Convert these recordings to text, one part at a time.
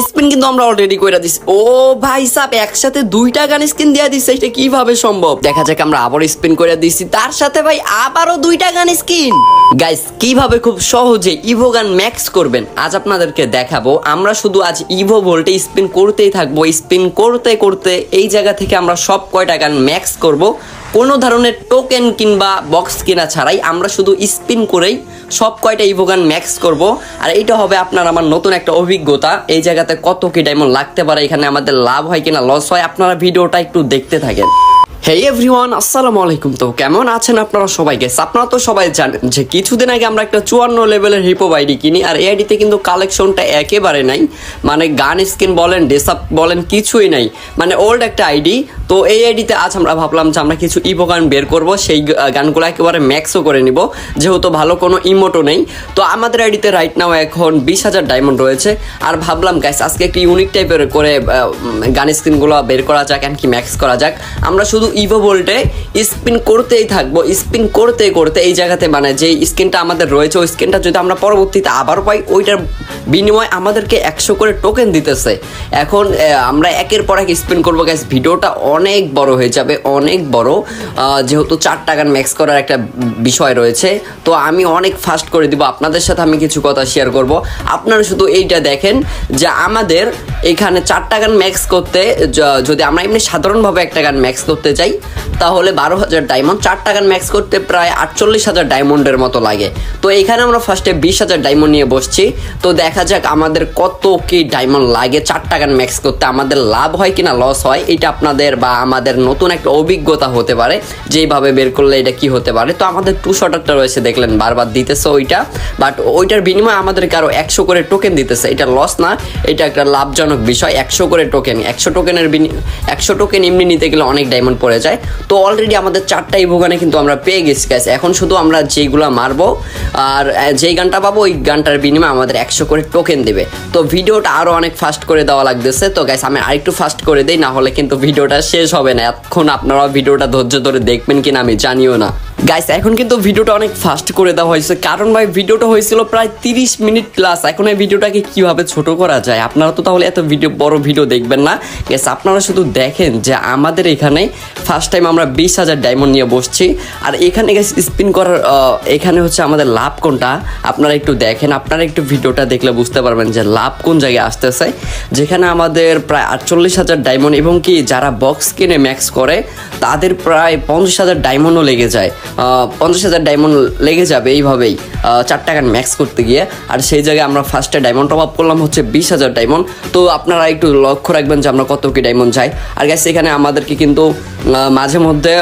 Spin কিন্তু আমরা already কইরা দিছি। ও ভাই সাব, একসাথে দুইটা গান স্কিন দিয়া দিছে, এটা কীভাবে সম্ভব? দেখা যাক আমরা আবার স্পিন করে দিছি। তার সাথে ভাই আবারও দুইটা গান স্কিন। গাইস কীভাবে খুব সহজে ইভো গান ম্যাক্স করবেন? আজ আপনাদেরকে দেখাবো, আমরা শুধু আজ ইভো ভোল্টে স্পিন করতেই থাকব। স্পিন করতে করতে এই জায়গা থেকে আমরা সব কয়টা গান ম্যাক্স করব। কোনো ধরনের টোকেন কিংবা বক্স কেনা ছাড়াই আমরা শুধু স্পিন করেই সব কয়টা ইভোগান ম্যাক্স করব। আর এটা হবে আপনার আমার নতুন একটা অভিজ্ঞতা। এই জায়গাতে কত কি ডায়মন্ড লাগতে পারে, এখানে আমাদের লাভ হয় কিনা লস হয়, আপনারা ভিডিওটা একটু দেখতে থাকেন। হে এভরিওয়ান আসসালামু আলাইকুম তো কেমন আছেন আপনারা সবাই? আপনারা তো সবাই জানেন যে কিছুদিন আগে আমরা একটা চুয়ান্ন লেভেলের হিপো আইডি কিনি, আর এই আইডিতে কিন্তু কালেকশনটা একেবারে নাই। মানে গান স্কিন বলেন ডেসাপ বলেন, কিছুই নাই। মানে ওল্ড একটা আইডি তো এই আইডিতে আজ আমরা ভাবলাম যে আমরা কিছু ইভো গান বের করব, সেই গানগুলো একেবারে ম্যাক্সও করে নিব, যেহেতু ভালো কোনো ইমোটও নেই। তো আমাদের আইডিতে রাইট নাও এখন বিশ হাজার ডায়মন্ড রয়েছে, আর ভাবলাম গাইস আজকে একটি ইউনিক টাইপের করে গান স্ক্রিনগুলো বের করা যাক এমনকি ম্যাক্স করা যাক। আমরা শুধু ইভো ভোল্টে স্পিন করতেই থাকব স্পিন করতে করতে এই জায়গাতে মানে যে স্কিনটা আমাদের রয়েছে, ওই স্কিনটা যদি আমরা পরবর্তীতে আবার পাই, ওইটার বিনিময়ে আমাদেরকে একশো করে টোকেন দিতেছে। এখন আমরা একের পর এক স্পিন করব গ্যাস ভিডিওটা অনেক বড় হয়ে যাবে, অনেক বড়। যেহেতু চার টাকার ম্যাক্স করার একটা বিষয় রয়েছে, তো আমি অনেক ফাস্ট করে দিব। আপনাদের সাথে আমি কিছু কথা শেয়ার করব। আপনারা শুধু এইটা দেখেন যে আমাদের এখানে চারটা গান ম্যাক্স করতে যদি আমরা এমনি সাধারণভাবে একটা গান ম্যাক্স করতে চাই, তাহলে বারো হাজার ডায়মন্ড চারটা গান ম্যাক্স করতে প্রায় আটচল্লিশ হাজার ডায়মন্ডের মতো লাগে। তো এখানে আমরা ফার্স্টে বিশ হাজার ডায়মন্ড নিয়ে বসছি। তো দেখা যাক আমাদের কত কি ডায়মন্ড লাগে চারটা গান ম্যাক্স করতে, আমাদের লাভ হয় কিনা লস হয়, এটা আপনাদের বা আমাদের নতুন একটা অভিজ্ঞতা হতে পারে। যেইভাবে বের করলে এটা কি হতে পারে। তো আমাদের টু শটারটা রয়েছে, দেখলেন বারবার দিতেছে ওইটা। বাট ওইটার বিনিময়ে আমাদেরকে আরও একশো করে টোকেন দিতেছে। এটা লস না, এটা একটা লাভজনক বিষয়, একশো করে টোকেন একশো টোকেনের একশো টোকেন এমনি নিতে গেলে অনেক ডায়মন্ড পড়ে যায়। তো অলরেডি আমাদের চারটা ইভোগানে কিন্তু আমরা পেয়ে গেছি গ্যাস এখন শুধু আমরা যেইগুলো মারবো, আর যেই গানটা পাবো, ওই গানটার বিনিময়ে আমাদের একশো করে টোকেন দেবে। তো ভিডিওটা আরও অনেক ফাস্ট করে দেওয়া লাগতেছে। তো গ্যাস আমি আরেকটু ফাস্ট করে দিই, না হলে কিন্তু ভিডিওটা শেষ হবে না। এখন আপনারা ভিডিওটা ধৈর্য ধরে দেখবেন কিনা আমি জানিও না। গাইস এখন কিন্তু ভিডিওটা অনেক ফাস্ট করে দেওয়া হয়েছে। কারণ ভাই, ভিডিওটা হয়েছিল প্রায় তিরিশ মিনিট প্লাস এখন এই ভিডিওটাকে কীভাবে ছোট করা যায়? আপনারা তো তাহলে এত ভিডিও, বড় ভিডিও দেখবেন না। গ্যাস আপনারা শুধু দেখেন যে আমাদের এখানে ফার্স্ট টাইম আমরা বিশ হাজার ডায়মন্ড নিয়ে বসছি। আর এখানে গ্যাস স্পিন করার এখানে হচ্ছে আমাদের লাভ কোনটা? আপনারা একটু দেখেন। আপনারা একটু ভিডিওটা দেখলে বুঝতে পারবেন যে লাভ কোন জায়গায় আসতেছে। যেখানে আমাদের প্রায় আটচল্লিশ হাজার ডায়মন্ড এবং কি, যারা বক্স কিনে ম্যাক্স করে, তাদের প্রায় পঞ্চাশ হাজার ডায়মন্ডও লেগে যায়। পঞ্চাশ হাজার ডায়মন্ড লেগে যাবে এইভাবেই চার টাকার ম্যাক্স করতে গিয়ে। আর সেই জায়গায় আমরা ফার্স্টে ডায়মন্ড টপ আপ করলাম হচ্ছে বিশ হাজার ডায়মন্ড তো আপনারা একটু লক্ষ্য রাখবেন যে আমরা কত কি ডায়মন্ড চাই। আর গ্যাস এখানে আমাদেরকে কিন্তু মাঝে মধ্যে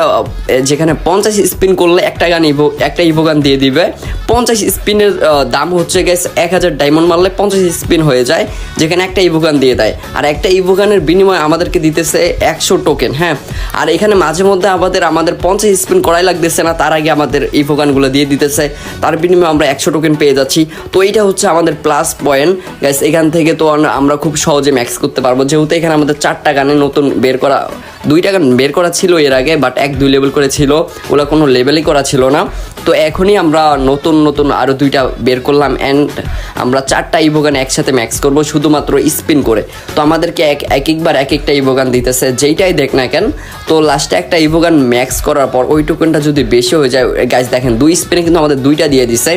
যেখানে পঞ্চাশ স্পিন করলে একটা গান ইভো, একটা ইভো গান দিয়ে দিবে। পঞ্চাশ স্পিনের দাম হচ্ছে গ্যাস এক হাজার ডায়মন্ড মারলে পঞ্চাশ স্পিন হয়ে যায়, যেখানে একটা ইভোগান দিয়ে দেয়। আর একটা ইভোগানের বিনিময়ে আমাদেরকে দিতেছে একশো টোকেন হ্যাঁ। আর এখানে মাঝে মধ্যে আমাদের আমাদের পঞ্চাশ স্পিন করাই লাগতেছে না তার আগে আমাদের এই ফোকানগুলো দিয়ে দিতেছে। তার বিনিময়ে আমরা একশো টোকেন পেয়ে যাচ্ছি। তো এইটা হচ্ছে আমাদের প্লাস পয়েন্ট গ্যাস এখান থেকে তো আমরা- খুব সহজে ম্যাক্স করতে পারব। যেহেতু এখানে আমাদের চারটা গানে নতুন বের করা দুইটা গান বের করা ছিল এর আগে বাট এক, দুই লেভেল করে ছিল। ওগুলো কোনো লেভেলই করা ছিল না। তো এখনই আমরা নতুন নতুন আরও দুইটা বের করলাম অ্যান্ড আমরা চারটা ইভোগান একসাথে ম্যাক্স করব, শুধুমাত্র স্পিন করে। তো আমাদেরকে এক এক একবার এক একটা ইভোগান দিতেছে, যেইটাই দেখ না কেন। তো লাস্টে একটা ইভোগান ম্যাক্স করার পর ওই টোকেনটা যদি বেশি হয়ে যায় গাইজ দেখেন, দুই স্পিনে কিন্তু আমাদের দুইটা দিয়ে দিছে।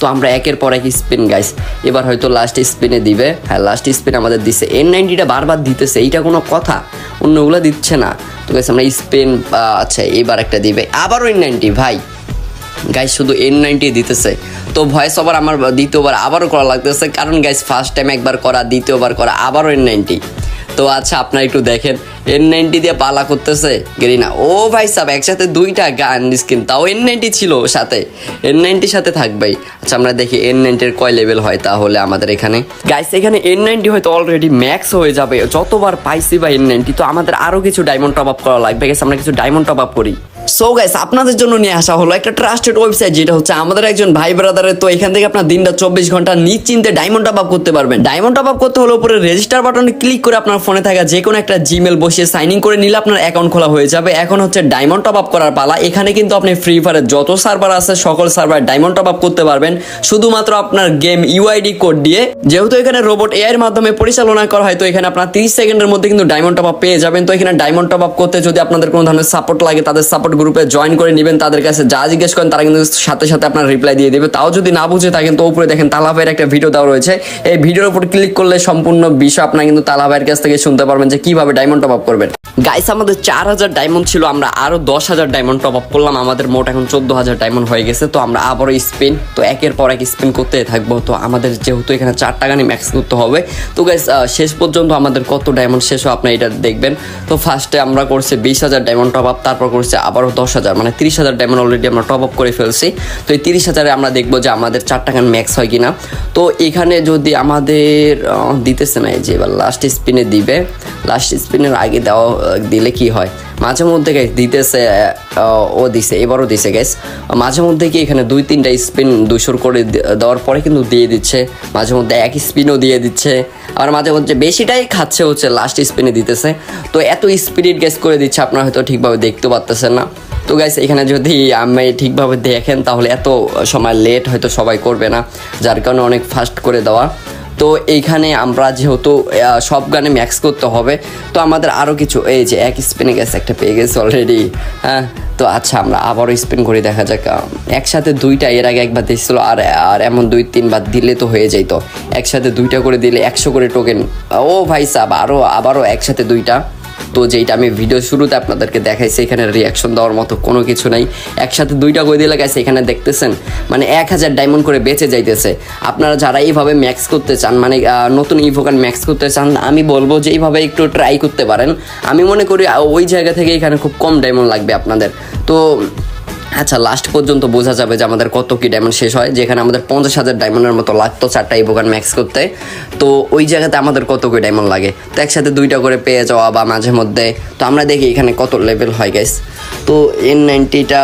তো আমরা একের পর এক স্পিন গাইস এবার হয়তো লাস্ট স্পিনে দিবে। হ্যাঁ লাস্ট স্পিন আমাদের দিছে। এন নাইনটিটা বারবার দিতেছে, এইটা কোনো কথা। অন্যগুলো দিচ্ছে না। তো গাইস আমরা স্পিন আচ্ছা এবার একটা দিবে। আবারও এন নাইনটি ভাই। গাইস শুধু এন নাইনটি দিতেছে। তো ভয়েস ওভার আমার দ্বিতীয়বার আবারও করা লাগতেছে। কারণ গাইস ফার্স্ট টাইম একবার করা, দ্বিতীয়বার করা, আবারও এন নাইনটি তো আচ্ছা আপনারা একটু দেখেন। এন নাইনটি দিয়ে পালা করতেছে গেরিনা। ও ভাই সাহেব একসাথে দুইটা গান স্কিন, তাও এন নাইনটি ছিল সাথে। এন নাইনটির সাথে থাকবেই আচ্ছা আমরা দেখি এন নাইনটির কয় লেভেল হয় তাহলে আমাদের এখানে। গাইস এখানে এন নাইনটি হয়তো অলরেডি ম্যাক্স হয়ে যাবে। যতবার পাইছি বা এন নাইনটি তো আমাদের আরও কিছু ডায়মন্ড টপ আপ করা লাগবে। গেছে আমরা কিছু ডায়মন্ড টপ আপ করি। সো গাইস আপনাদের জন্য নিয়ে আসা হলো একটা ট্রাস্টেড ওয়েবসাইট যেটা হচ্ছে আমাদের একজন ভাই ব্রাদারের তো এখান থেকে আপনার দিনটা চব্বিশ ঘণ্টা নিশ্চিন্তে ডায়মন্ড টপ আপ করতে পারবেন। ডায়মন্ড টপ আপ করতে হলে উপরে রেজিস্টার বাটনে ক্লিক করে আপনার ফোনে থাকা যে কোনো একটা জিমেল বসিয়ে সাইন ইন করে নিলে আপনার অ্যাকাউন্ট খোলা হয়ে যাবে। এখন হচ্ছে ডায়মন্ড টপ আপ করার পালা। এখানে কিন্তু আপনি ফ্রি ফায়ারের যত সার্ভার আছে, সকল সার্ভার ডায়মন্ড টপ আপ করতে পারবেন। শুধুমাত্র আপনার গেম ইউআইডি কোড দিয়ে। যেহেতু এখানে রোবট এআই এর মাধ্যমে পরিচালনা করা হয়, তো এখানে আপনার 30 সেকেন্ডের মধ্যে কিন্তু ডায়মন্ড টপ আপ পেয়ে যাবেন। তো এখানে ডায়মন্ড টপ আপ করতে যদি আপনাদের কোনো ধরনের সাপোর্ট লাগে, তাদের সাপোর্ট গ্রুপে জয়েন করে নেবেন, তাদের কাছে যা জিজ্ঞেস করেন, তারা কিন্তু সাথে সাথে আপনার রিপ্লাই দিয়ে দেবে। তাও যদি না বুঝে থাকেন, তো উপরে দেখেন তালা ভাইয়ের একটা ভিডিও দেওয়া রয়েছে। এই ভিডিওর উপর ক্লিক করলে সম্পূর্ণ বিষয় আপনার কিন্তু তালা ভাইয়ের কাছ থেকে শুনতে পারবেন যে কীভাবে ডায়মন্ড টপ আপ করবেন। গাইস আমাদের চার হাজার ডায়মন্ড ছিল, আমরা আরও দশ হাজার ডায়মন্ড টপ আপ করলাম। আমাদের মোট এখন চোদ্দ হাজার ডায়মন্ড হয়ে গেছে, তো আমরা আবারও স্পিন তো একের পর এক স্পিন করতে থাকব। তো আমাদের যেহেতু এখানে চার টাকা নিয়ে ম্যাক্স করতে হবে, তো গাইস শেষ পর্যন্ত আমাদের কত ডায়মন্ড শেষ হয় আপনি এটা দেখবেন। তো ফার্স্টে আমরা করছি বিশ হাজার ডায়মন্ড টপ আপ তারপর করছি আবারও দশ হাজার মানে তিরিশ হাজার ডায়মন্ড অলরেডি আমরা টপ আপ করে ফেলছি। তো এই তিরিশ হাজারে আমরা দেখব যে আমাদের চার টাকার ম্যাক্স হয় কিনা। তো এখানে যদি আমাদের দিতেছে না এই যে এবার লাস্ট স্পিনে দিবে। লাস্ট স্পিনের আগে দেওয়া, দিলে কি হয়? মাঝে মধ্যে guys দিতেছে ও দিছে, এবারও দিছে গ্যাস মাঝে মধ্যে কি এখানে দুই তিনটা স্পিন দুশোর করে দেওয়ার পরে কিন্তু দিয়ে দিচ্ছে। মাঝে মধ্যে এক স্পিনও দিয়ে দিচ্ছে। আর মাঝে মধ্যে বেশিটাই খাচ্ছে হচ্ছে লাস্ট স্পিনে দিতেছে। তো এত স্পিরিট গ্যাস করে দিচ্ছে, আপনারা হয়তো ঠিকভাবে দেখতে পারতেছেন না। তো গাইস এখানে যদি আমি ঠিকভাবে দেখেন, তাহলে এত সময় লেট হয়তো সবাই করবে না। যার কারণে অনেক ফাস্ট করে দেওয়া। তো এইখানে আমরা যেহেতু সব গানে ম্যাক্স করতে হবে, তো আমাদের আরও কিছু, এই যে এক স্পিনে গেছে একটা পেয়ে গেছে অলরেডি হ্যাঁ? তো আচ্ছা আমরা আবারও স্পিন করে, দেখা যাক একসাথে দুইটা, এর আগে একবার দিয়েছিল, আর আর এমন দুই, তিনবার দিলে তো হয়ে যেত একসাথে দুইটা করে দিলে একশো করে টোকেন ও ভাই সাব আরও আবারও একসাথে দুইটা। তো যেইটা আমি ভিডিও শুরুতে আপনাদেরকে দেখাই এখানে রিয়াকশন দেওয়ার মতো কোনো কিছু নাই। একসাথে দুইটা গদি দিলে সেখানে দেখতেছেন মানে এক হাজার ডায়মন্ড করে বেঁচে যাইতেছে। আপনারা যারা এইভাবে ম্যাক্স করতে চান মানে নতুন ইভোকান ম্যাক্স করতে চান, আমি বলব যে এইভাবে একটু ট্রাই করতে পারেন। আমি মনে করি ওই জায়গা থেকে এখানে খুব কম ডায়মন্ড লাগবে আপনাদের। তো আচ্ছা লাস্ট পর্যন্ত বোঝা যাবে যে আমাদের কত কি ডায়মন্ড শেষ হয়, যেখানে আমাদের পঞ্চাশ হাজার ডায়মন্ডের মতো লাগতো চারটা ইভোকান ম্যাক্স করতে। তো ওই জায়গাতে আমাদের কত কি ডায়মন্ড লাগে? তো একসাথে দুইটা করে পেয়ে যাওয়া বা মাঝে মধ্যে, তো আমরা দেখি এখানে কত লেভেল হয় গাইস তো এন নাইনটিটা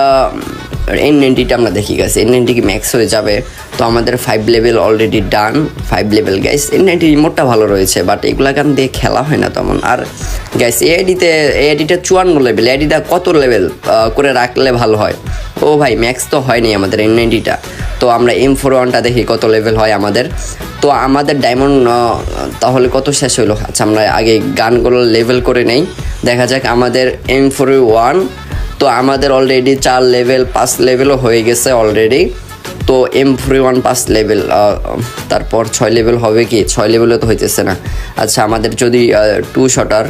এন নাইনটিটা আমরা দেখি গাইস এন নাইনটি কি ম্যাক্স হয়ে যাবে। তো আমাদের five level already done five level guys N ninety রিমোটটা ভালো রয়েছে বাট এগুলা গান দিয়ে খেলা হয় না তেমন। আর গাইস এআইডিতে এআইডিটা চুয়ান্ন লেভেল এআইডিটা কত লেভেল করে রাখলে ভালো হয়? ও ভাই ম্যাক্স তো হয়নি আমাদের এন নাইনটিটা তো আমরা এম ফোর ওয়ানটা দেখি কত লেভেল হয় আমাদের। তো আমাদের ডায়মন্ড তাহলে কত শেষ হলো আচ্ছা আমরা আগে গানগুলো লেভেল করে নেই। দেখা যাক আমাদের এম ফোর ওয়ান তো আমাদের অলরেডি চার লেভেল পাঁচ লেভেলও হয়ে গেছে অলরেডি তো এম ফোর ওয়ান পাঁচ লেভেল তারপর ছয় লেভেল হবে কি? ছয় লেভেলও তো হইতেছে না। আচ্ছা আমাদের যদি টু শটার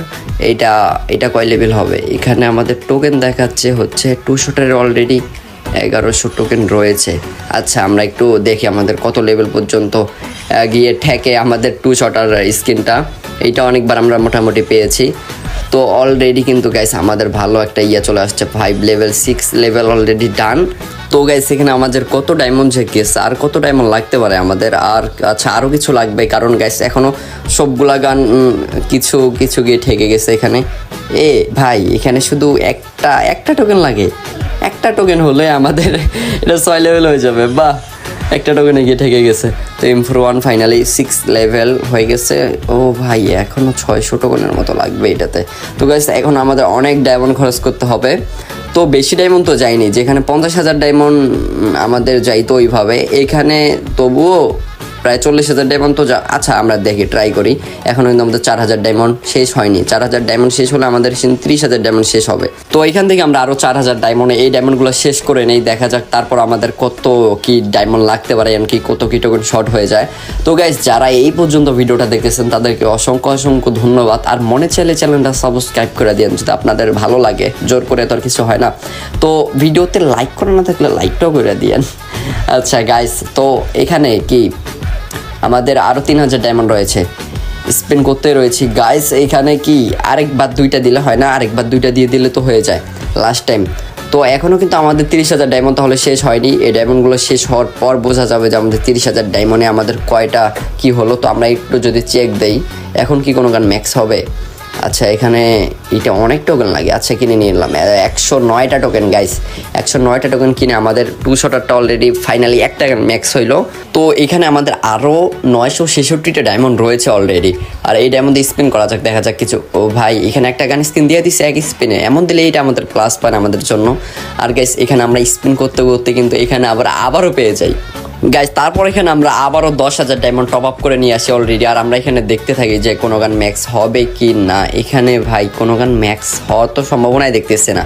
এইটা এটা কয় লেভেল হবে? এখানে আমাদের টোকেন দেখাচ্ছে হচ্ছে টু শটারের অলরেডি এগারোশো টোকেন রয়েছে। আচ্ছা আমরা একটু দেখি আমাদের কত লেভেল পর্যন্ত গিয়ে ঠেকে আমাদের টু শটার স্কিনটা। এইটা অনেকবার আমরা মোটামুটি পেয়েছি। তো অলরেডি কিন্তু গাইস আমাদের ভালো একটা ইয়ে চলে আসছে five level six level already done তো গাইস এখানে আমাদের কত ডায়মন্ড গেছে আর কত ডায়মন্ড লাগতে পারে আমাদের? আর আচ্ছা আরও কিছু লাগবে, কারণ গাইস এখনও সবগুলা গান কিছু কিছু গিয়ে ঠেকে গেছে এখানে। এ ভাই, এখানে শুধু একটা একটা টোকেন লাগে। একটা টোকেন হলে আমাদের, এটা ছয় লেভেল হয়ে যাবে, বাহ। একটা টোকেনে গিয়ে ঠেকে গেছে। তো M four one finally six level হয়ে গেছে। ও ভাই এখনও ছয়শো টোকেনের মতো লাগবে এটাতে। তো গাইস এখন আমাদের অনেক ডায়মন্ড খরচ করতে হবে। তো বেশি ডায়মন্ড তো যায়নি, যেখানে পঞ্চাশ হাজার ডায়মন্ড আমাদের যাইতো ওইভাবে। এখানে তবুও প্রায় চল্লিশ হাজার ডায়মন্ড তো আচ্ছা আমরা দেখি ট্রাই করি। এখন কিন্তু আমাদের চার হাজার ডায়মন্ড শেষ হয়নি। চার হাজার ডায়মন্ড শেষ হলে আমাদের ত্রিশ হাজার ডায়মন্ড শেষ হবে। তো এখান থেকে আমরা আরও চার হাজার ডায়মন্ড এই ডায়মন্ডগুলো শেষ করে নেই। দেখা যাক তারপর আমাদের কত কি ডায়মন্ড লাগতে পারে এমনকি কত কি টোকেন শর্ট হয়ে যায়। তো গাইজ যারা এই পর্যন্ত ভিডিওটা দেখেছেন তাদেরকে অসংখ্য অসংখ্য ধন্যবাদ। আর মনে চাইলে চ্যানেলটা সাবস্ক্রাইব করে দিন যদি আপনাদের ভালো লাগে। জোর করে তো আর কিছু হয় না। তো ভিডিওতে লাইক করা না থাকলে লাইকটাও করে দিয়েন। আচ্ছা গাইস তো এখানে কি আমাদের আরও তিন হাজার ডায়মন্ড রয়েছে। স্পেন্ড করতে রয়েছি। গাইস এইখানে কি আরেকবার দুইটা দিলে হয় না? আরেকবার দুইটা দিয়ে দিলে তো হয়ে যায়। লাস্ট টাইম তো এখনও কিন্তু আমাদের তিরিশ হাজার ডায়মন্ড তাহলে শেষ হয়নি। এই ডায়মন্ডগুলো শেষ হওয়ার পর বোঝা যাবে যে আমাদের তিরিশ হাজার ডায়মন্ডে আমাদের কয়টা কি হলো। তো আমরা একটু যদি চেক দেই। এখন কি কোনো গান ম্যাক্স হবে? আচ্ছা এখানে এটা অনেক টোকেন লাগে। আচ্ছা কিনে নিলাম একশো নয়টা টোকেন গাইস একশো নয়টা টোকেন কিনে আমাদের টু শটারটা অলরেডি ফাইনালি একটা ম্যাক্স হইল। তো এখানে আমাদের আরও নয়শো ছেষট্টিটা ডায়মন্ড রয়েছে অলরেডি আর এই ডায়মন্ড স্পিন করা যাক, দেখা যাক কিছু। ও ভাই, এখানে একটা গান স্পিন দিয়ে দিচ্ছে এক স্পিনে এমন দিলে এটা আমাদের প্লাস পয়েন্ট আমাদের জন্য। আর গাইস এখানে আমরা স্পিন করতে করতে কিন্তু এখানে আবার, আবারও পেয়ে যাই। গাইজ তারপর এখানে আমরা আবারও দশ হাজার ডায়মন্ড টপ আপ করে নিয়ে আসি অলরেডি আর আমরা এখানে দেখতে থাকি যে কোনো গান ম্যাক্স হবে কি না। এখানে ভাই, কোনো গান ম্যাক্স হওয়ার তো সম্ভাবনাই দেখতেছে না।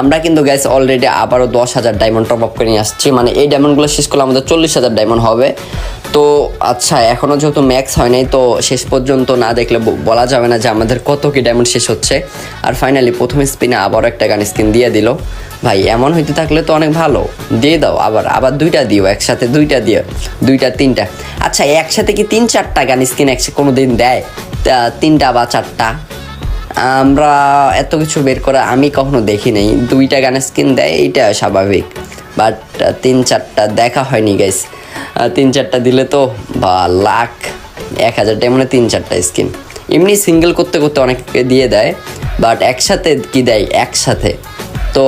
আমরা কিন্তু গ্যাস অলরেডি আবারও দশ হাজার ডায়মন্ড টপ আপ করে নিয়ে আসছি। মানে এই ডায়মন্ডগুলো শেষ করলে আমাদের চল্লিশ হাজার ডায়মন্ড হবে। তো আচ্ছা এখনও যেহেতু ম্যাক্স হয় নাই, তো শেষ পর্যন্ত না দেখলে বলা যাবে না যে আমাদের কত কি ডায়মন্ড শেষ হচ্ছে। আর ফাইনালি প্রথম স্পিনে আবারও একটা গান স্কিন দিয়ে দিল। ভাই, এমন হইতে থাকলে তো অনেক ভালো। দিয়ে দাও, আবার আবার দুইটা দিও, একসাথে দুইটা দিও, দুইটা, তিনটা। আচ্ছা একসাথে কি তিন, চারটা গান স্কিন একসাথে কোনো দিন দেয়? তা, তিনটা বা চারটা? আমরা এত কিছু বের করা আমি কখনো দেখি নাই। দুইটা গানের স্কিন দেয়, এইটা স্বাভাবিক। বাট তিন চারটা দেখা হয়নি গাইস তিন চারটা দিলে তো, বা লাখ, এক হাজার মানে তিন চারটা স্কিন এমনি সিঙ্গেল করতে করতে অনেককে দিয়ে দেয় বাট একসাথে কি দেয়? একসাথে। তো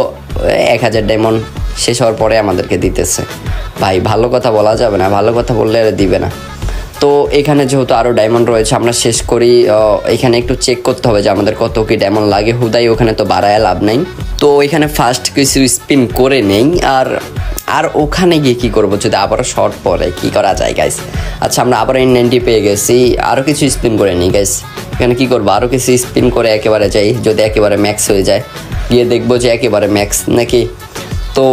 এক হাজার ডায়মন্ড শেষ হওয়ার পরে আমাদেরকে দিতেছে। ভাই, ভালো কথা বলা যাবে না, ভালো কথা বললে আর দিবে না। তো, এখানে যেহেতু আরও ডায়মন্ড রয়েছে, আমরা শেষ করি এখানে একটু চেক করতে হবে যে আমাদের কত কি ডায়মন্ড লাগে। হুদাই ওখানে তো বাড়ায় লাভ নেই। তো এখানে ফার্স্ট কিছু স্পিন করে নেই আর আর ওখানে গিয়ে কী করব? যদি আবারও শর্ট পরে, কি করা যায় গাইস আচ্ছা আমরা আবার এন নাইনটি পেয়ে গেছি। আরও কিছু স্পিন করে নিই গাইস এখানে কী করব? আরও কিছু স্পিন করে একেবারে যাই, যদি একেবারে ম্যাক্স হয়ে যায়। গিয়ে দেখব যে একেবারে ম্যাক্স নাকি। তো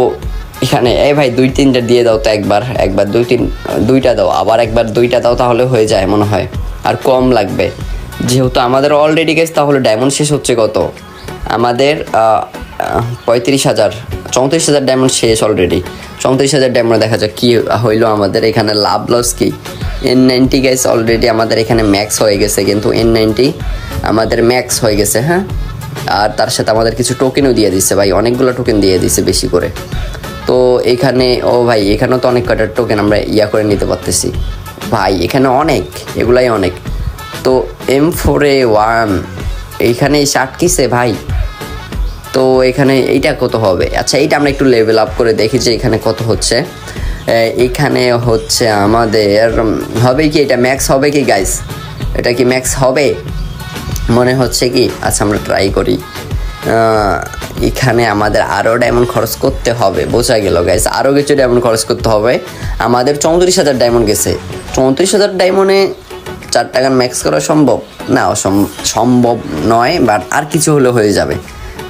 এখানে এ ভাই, দুই তিনটা দিয়ে দাও তো একবার। একবার দুই তিন, দুইটা দাও। আবার একবার দুইটা দাও তাহলে হয়ে যায়, মনে হয়। আর কম লাগবে। যেহেতু আমাদের অলরেডি গেছে তাহলে ডায়মন্ড শেষ হচ্ছে কত? আমাদের পঁয়ত্রিশ হাজার, চৌত্রিশ হাজার ডায়মন্ড শেষ অলরেডি চৌত্রিশ হাজার ডায়মন্ড দেখা যাক কী হইল আমাদের এখানে লাভ লস কি। এন নাইনটি গাইস অলরেডি আমাদের এখানে ম্যাক্স হয়ে গেছে, কিন্তু এন নাইনটি আমাদের ম্যাক্স হয়ে গেছে হ্যাঁ? আর তার সাথে আমাদের কিছু টোকেনও দিয়ে দিচ্ছে ভাই, অনেকগুলো টোকেন দিয়ে দিচ্ছে বেশি করে। তো এখানে, ও ভাই, এখানেও তো অনেক কটা টোকেন আমরা ইয়া করে নিতে পারতেছি। ভাই, এখানে অনেক, এগুলাই অনেক। তো এম ফোরে ওয়ান এইখানে আটকিছে ভাই? তো এখানে এইটা কত হবে? আচ্ছা এইটা আমরা একটু লেভেল আপ করে দেখি যে এখানে কত হচ্ছে। এখানে হচ্ছে আমাদের, হবে কি এটা ম্যাক্স হবে কি গাইস এটা কি ম্যাক্স হবে? মনে হচ্ছে কি? আচ্ছা আমরা ট্রাই করি। এখানে আমাদের আরও ডায়মন্ড খরচ করতে হবে, বোঝা গেল গাইস আরও কিছু ডায়মন্ড খরচ করতে হবে। আমাদের চৌত্রিশ হাজার ডায়মন্ড গেছে। চৌত্রিশ হাজার ডায়মন্ডে চার টাকার ম্যাক্স করা সম্ভব? না সম্ভব নয় বাট আর কিছু হলে হয়ে যাবে।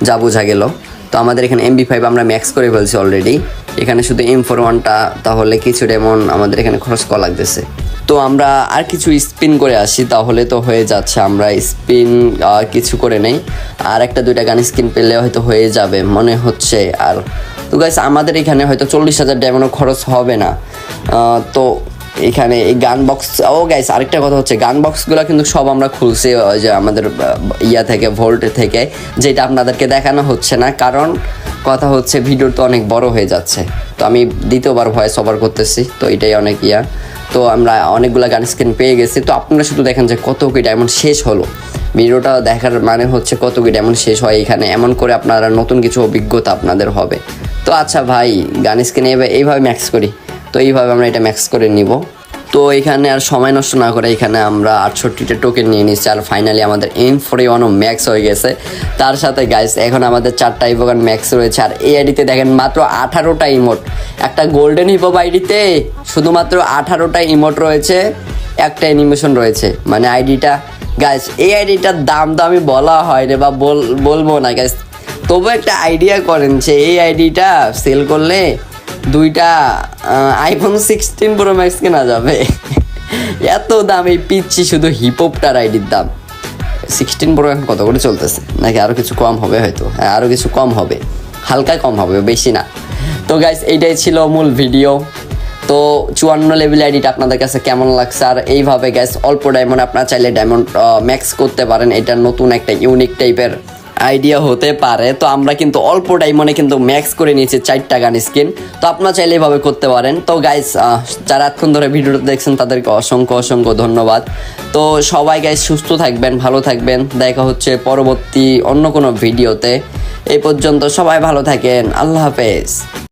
যা বোঝা গেল। তো আমাদের এখানে এমবি ফাইভ আমরা ম্যাক্স করে ফেলছি অলরেডি এখানে শুধু এম ফোর ওয়ানটা তাহলে কিছু ডেমন আমাদের এখানে খরচ করা লাগতেছে। তো আমরা আর কিছু স্পিন করে আসি, তাহলে তো হয়ে যাচ্ছে। আমরা স্পিন কিছু করে নেই। আর একটা দুইটা গান স্কিন পেলে হয়তো হয়ে যাবে, মনে হচ্ছে। আর তো গাইস আমাদের এখানে হয়তো চল্লিশ হাজার ডায়মন্ডও খরচ হবে না। তো এখানে এই গান বক্স ও গাইস আরেকটা কথা হচ্ছে, গান বক্সগুলো কিন্তু সব আমরা খুলছি যে আমাদের ইয়া থেকে ভোল্ট থেকে, যেটা আপনাদেরকে দেখানো হচ্ছে না, কারণ কথা হচ্ছে ভিডিও তো অনেক বড় হয়ে যাচ্ছে। তো আমি দ্বিতীয়বার ভয়েস ওভার করতেছি, তো এটাই অনেক ইয়া। তো আমরা অনেকগুলো গান স্ক্রিন পেয়ে গেছি, তো আপনারা শুধু দেখেন যে কত কি ডায়মন্ড শেষ হলো। ভিডিওটা দেখার মানে হচ্ছে কত কি ডায়মন্ড শেষ হয় এখানে, এমন করে আপনারা নতুন কিছু অভিজ্ঞতা আপনাদের হবে। তো আচ্ছা ভাই, গান স্ক্রিনে এইভাবে ম্যাক্স করি। তো এইভাবে আমরা এটা ম্যাক্স করে নিব। তো এখানে আর সময় নষ্ট না করে এখানে আমরা আটষট্টিটা টোকেন নিয়ে নিচ্ছি আর ফাইনালি আমাদের এম ফোরে ওয়ানও ম্যাক্স হয়ে গেছে। তার সাথে গাইস এখন আমাদের চারটা ইভোগান ম্যাক্স রয়েছে। আর এই আইডিতে দেখেন মাত্র আঠারোটা ইমোট একটা গোল্ডেন হিপপ আইডিতে শুধুমাত্র আঠারোটা ইমোট রয়েছে, একটা অ্যানিমেশন রয়েছে। মানে আইডিটা গাইস এই আইডিটার দাম তো আমি বলা হয় রে বা বল, বলব না গাইস তবু একটা আইডিয়া করেন যে এই আইডিটা সেল করলে দুইটা আইফোন সিক্সটিন প্রো ম্যাক্স কেনা যাবে। এত দাম, এই পিচ্ছি শুধু হিপহপটার আইডির দাম। সিক্সটিন প্রো এখন কত করে চলতেছে? নাকি আরও কিছু কম হবে হয়তো? হ্যাঁ আরও কিছু কম হবে। হালকা কম হবে, বেশি না। তো গাইস এইটাই ছিল মূল ভিডিও তো চুয়ান্ন লেভেল আইডিটা আপনাদের কাছে কেমন লাগছে? আর এইভাবে গ্যাস অল্প ডায়মন্ড আপনারা চাইলে ডায়মন্ড ম্যাক্স করতে পারেন। এটা নতুন একটা ইউনিক টাইপের আইডিয়া হতে পারে। তো আমরা কিন্তু অল্প ডাইমনে কিন্তু ম্যাক্স করে নিয়েছি চারটা গান স্কিন তো আপনারা চাইলে এভাবে করতে পারেন। তো গাইস যারা এতক্ষণ ধরে ভিডিওটা দেখছেন, তাদেরকে অসংখ্য অসংখ্য ধন্যবাদ। তো সবাই গাইস সুস্থ থাকবেন, ভালো থাকবেন। দেখা হচ্ছে পরবর্তী অন্য কোনো ভিডিওতে। এই পর্যন্ত সবাই ভালো থাকেন। আল্লাহ হাফেজ।